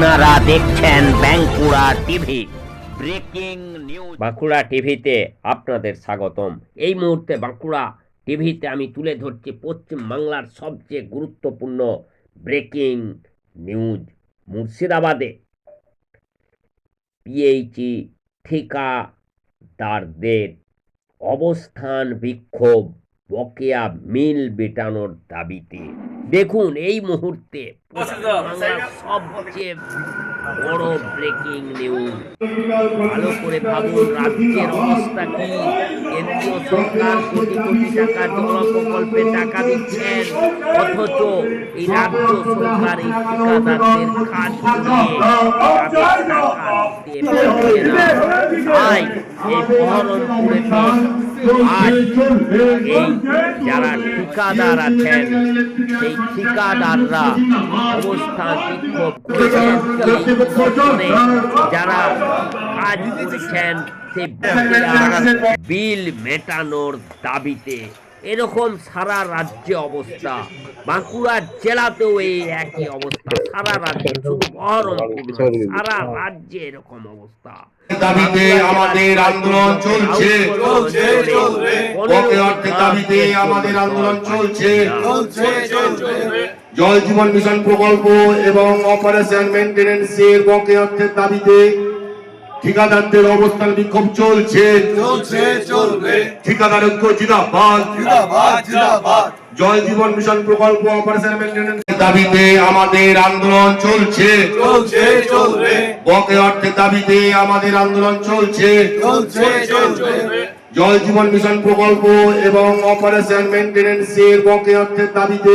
আপনারা দেখছেন Bankura TV. Breaking news. Bankura টিভিতে আপনাদের স্বাগতম। এই মুহূর্তে বাঁকুড়া টিভিতে আমি তুলে ধরছি পশ্চিম বাংলার সবচেয়ে গুরুত্বপূর্ণ ব্রেকিং নিউজ। মুর্শিদাবাদে পিএইচই ঠিকাদারদের অবস্থান বিক্ষোভ। বকেয়া মিল বেটানোর দাবিতে। দেখুন এই মুহূর্তে সবচেয়ে বড় ব্রেকিং নিউজ ভালো করে ভাবুন রাজ্যের অবস্থা কি? কেন্দ্রীয় সরকার কোটি কোটি টাকা জল প্রকল্পে টাকা দিচ্ছেন অথচ এই রাজ্য সরকার এই ঠিকাদারদের না তাই এই বহরমপুরেতে যারা ঠিকাদার আছেন সেই ঠিকাদাররা অবস্থান যারা কাজ করেছেন সেই বিল মেটানোর দাবিতে এরকম সারা রাজ্যে অবস্থা। বাঁকুড়া জেলাতেও এই একই অবস্থা। সারা রাজ্যে শুধু বহরমপুর সারা রাজ্যে এরকম অবস্থা। দাবিতে আমাদের আন্দোলন চলছে। দাবিতে আমাদের আন্দোলন চলছে। জল জীবন মিশন প্রকল্প এবং অপারেশন মেনটেন্যান্সের বকে অর্থের দাবিতে ঠিকাদারদের অবস্থান বিক্ষোভ চলছে। চলছে চলবে। ঠিকাদার ঐক্য জিন্দাবাদ জিন্দাবাদ জিন্দাবাদ জল জীবন মিশন প্রকল্প অপারেশন দাবিতে আমাদের আন্দোলন চলছে। চলছে চলবে। বকে অর্থের দাবিতে আমাদের আন্দোলন চলছে। চলছে চলবে। জল জীবন মিশন প্রকল্প এবং অপারেশন মেনটেন্যান্সের বকে অর্থের দাবিতে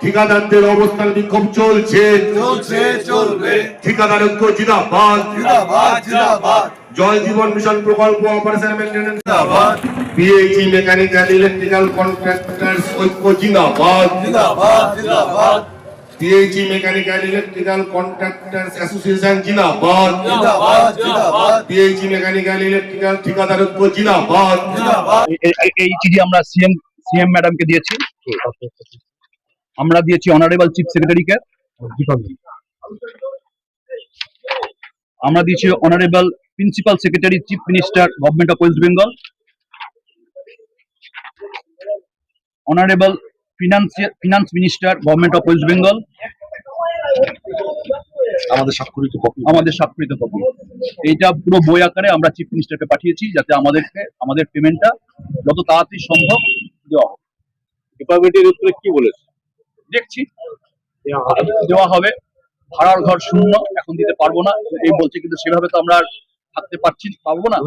ঠিকাদারদের অবস্থান বিক্ষোভ চলছে? চলছে চলবে। ঠিকাদার ঐক্য জিন্দাবাদ জিন্দাবাদ জিন্দাবাদ জল জীবন মিশন প্রকল্প অপারেশন মেনটেন্যান্স জিন্দাবাদ পিএইচই মেকানিক্যাল ইলেকট্রিক্যাল কন্ট্রাক্টরস ঐক্য জিন্দাবাদ জিন্দাবাদ জিন্দাবাদ PHE mechanical electrical contractors association জিন্দাবাদ জিন্দাবাদ জিন্দাবাদ পিএইচই মেকানিক্যাল ইলেকট্রিক্যাল ঠিকাদার ঐক্য জিন্দাবাদ জিন্দাবাদ এ- এ- এই চিঠি আমরা সিএম সিএম ম্যাডামকে দিয়েছি। আমরা দিয়েছি অনারেবল চিফ সেক্রেটারিকে আমরা দিয়েছি honourable principal secretary chief minister government of West Bengal honourable finance finance minister government of West Bengal আমাদের স্বাক্ষরিত কপি আমাদের স্বাক্ষরিত কপি এইটা পুরো বই আকারে আমরা চিফ মিনিস্টারকে পাঠিয়েছি যাতে আমাদেরকে আমাদের পেমেন্টটা যত তাড়াতাড়ি সম্ভব দেওয়া হয়। ডিপার্টমেন্টের উত্তরে কি বলেছে? দেখছি। দেওয়া হবে। ভাড়ার ঘর শূন্য, এখন দিতে পারব না। এই বলছে, কিন্তু সেভাবে তো আমরা থাকতে পারছি, পারব না।